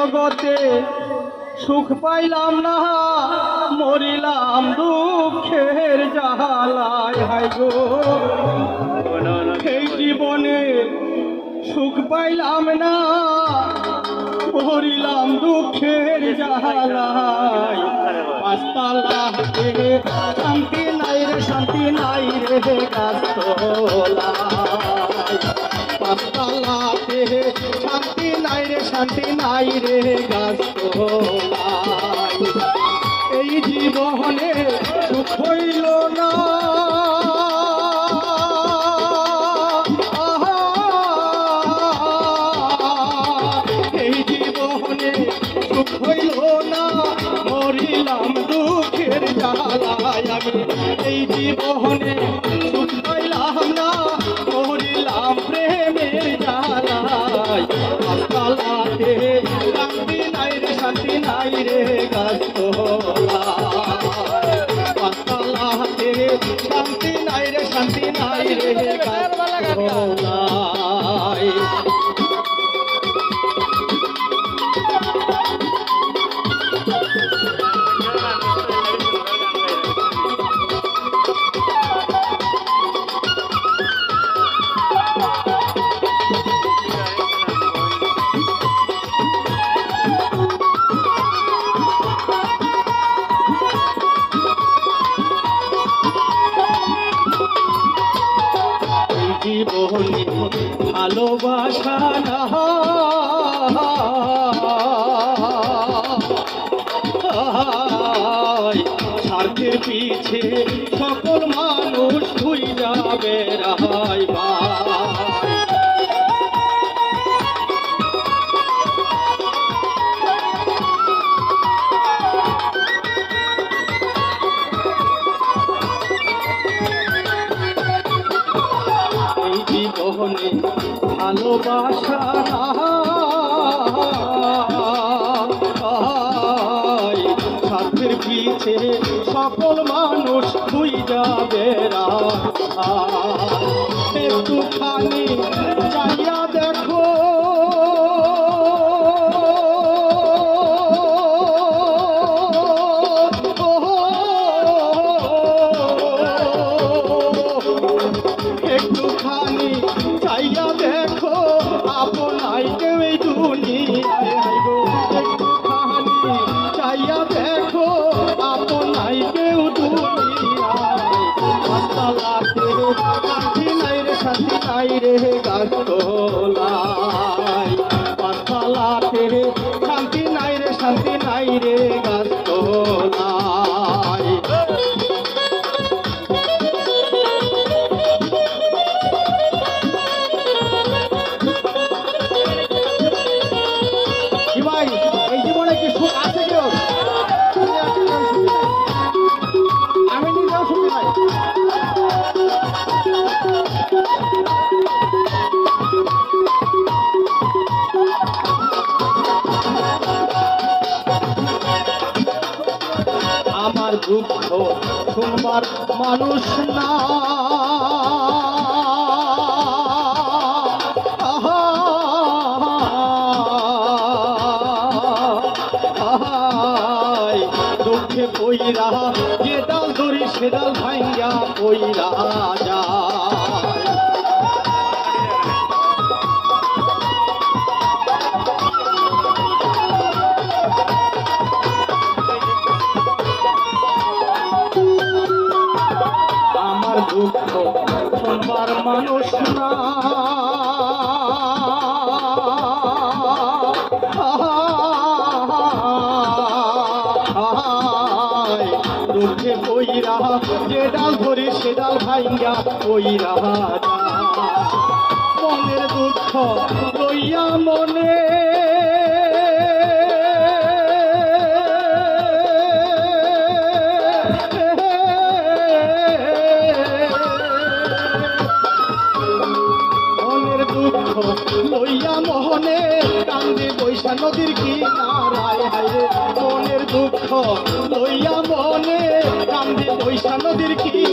জগতে সুখ পাইলাম না, মরিলাম দুঃখের জালায় হাই গো, এই জীবনে সুখ পাইলাম না, মরিলাম দুঃখের জালায় শান্তি নাই রে, শান্তি নাই রে গাছতলায়। পাঁচতলাতে শান্তি নাই শান্তি নাই রে গাছতলায় এই জীবনে সুখ হইল না। এই জীবনে সুখ হইল না। মরিলাম দুঃখের জ্বালায় আমি। এই জীবনে নাই ভালোবাসা না। স্বার্থের পিছে সকল মানুষ ধুই যাবে রাহাই ভাই ভালোবাসা। স্বার্থের পিছে সকল মানুষ তুই যাবে একটুখানি চাইয়া শান্তি নাই রে শান্তি নাই রে গাছতলায় শুনবার মানুষ না। দুঃখে কইরা যে ডাল ধরে সে ডাল ভাইয়া যায়। মনের দুঃখ লইয়া মনে নদীর কিনারায় হাইরে মনের দুঃখ লইয়া মনে কান্দে বৈশা নদীর কি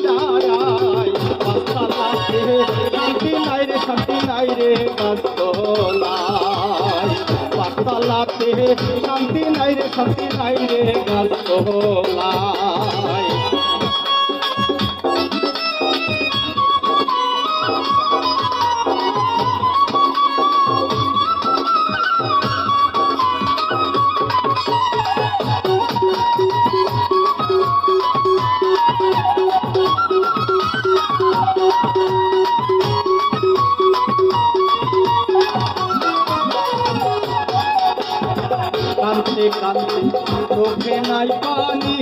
শান্তি নাই রে, শান্তি নাই রে গাছতলায় শান্তি নাই রে, শান্তি নাই রে কানতে কানতে চোখে নাই পানি।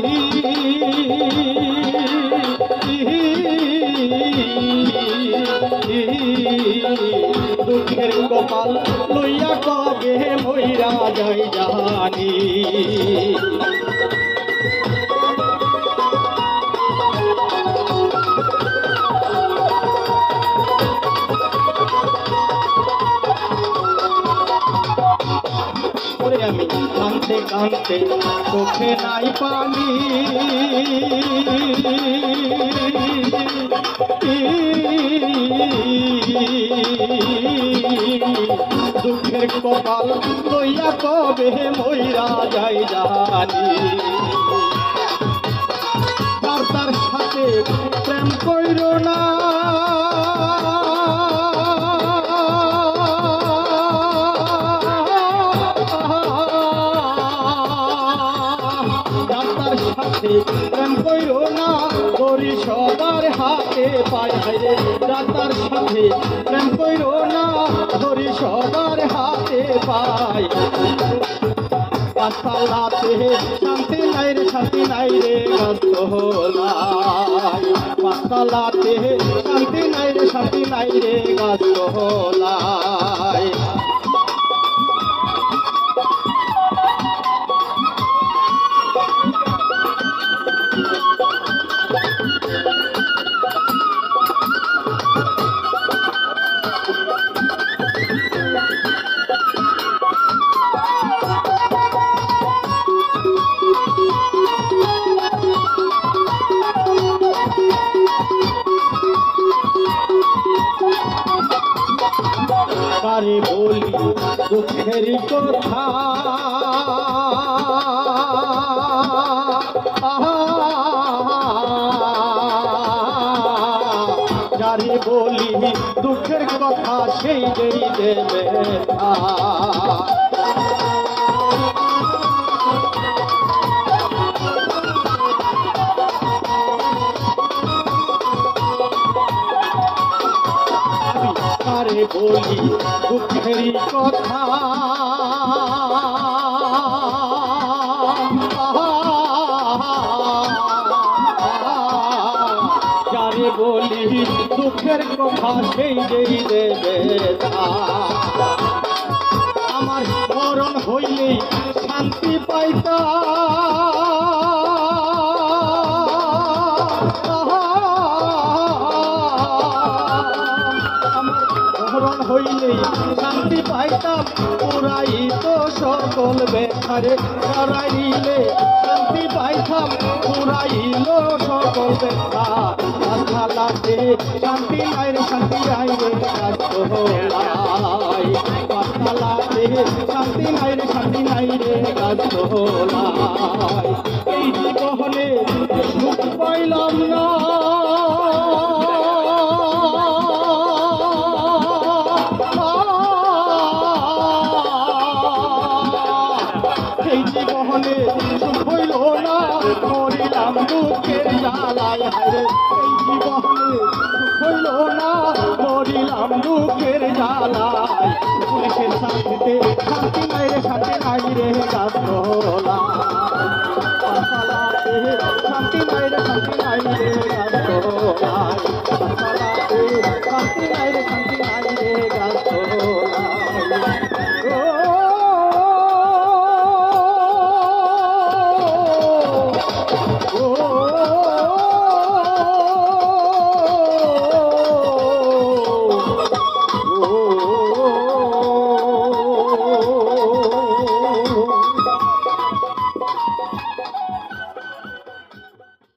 দুঃখের কপাল লইয়া কবে মইরা যাই জানি। কানতে চোখে নাই পানি। দুঃখের কপাল লইয়া কবে মইরা যাই জানি। তার সাথে প্রেম কইর না। প্রেম কইর না করি সবার হাতে পায় রে রাতার সাথে প্রেম কইর না ধরি সবার হাতে পায় পাতালাতে শান্তি নাই রে, শান্তি নাই রে গাছলাই পাতালাতে শান্তি নাই রে, শান্তি নাই রে গাছলাই তারে বলি দুঃখের কথা। যারে বলি দুঃখের কথা সেই দেবে বলি দুঃখেরই কথা। যারে বলি দুঃখের কথা সেই দেবে আমার মরণ হইলেই শান্তি পাইতা। সকল বেখারে হারাইলে শান্তি পাইতাম, পুরাইল সকল বেখা পাতালাতে শান্তি নাই রে, শান্তি নাই রে গাছলাই পাতালাতে শান্তি নাই রে, শান্তি নাই রে গাছলাই এই জীবনে সুখ পাইলাম না। মরিলাম দুঃখের জ্বালায় হায়রে এই জীবনে হইল না। মরিলাম দুঃখের জ্বালায়। পুলিশের শান্তিতে শান্তি নাই রে শান্তি নাই রে গাছলা শান্তি নাই রে শান্তি নাই রে গাছলা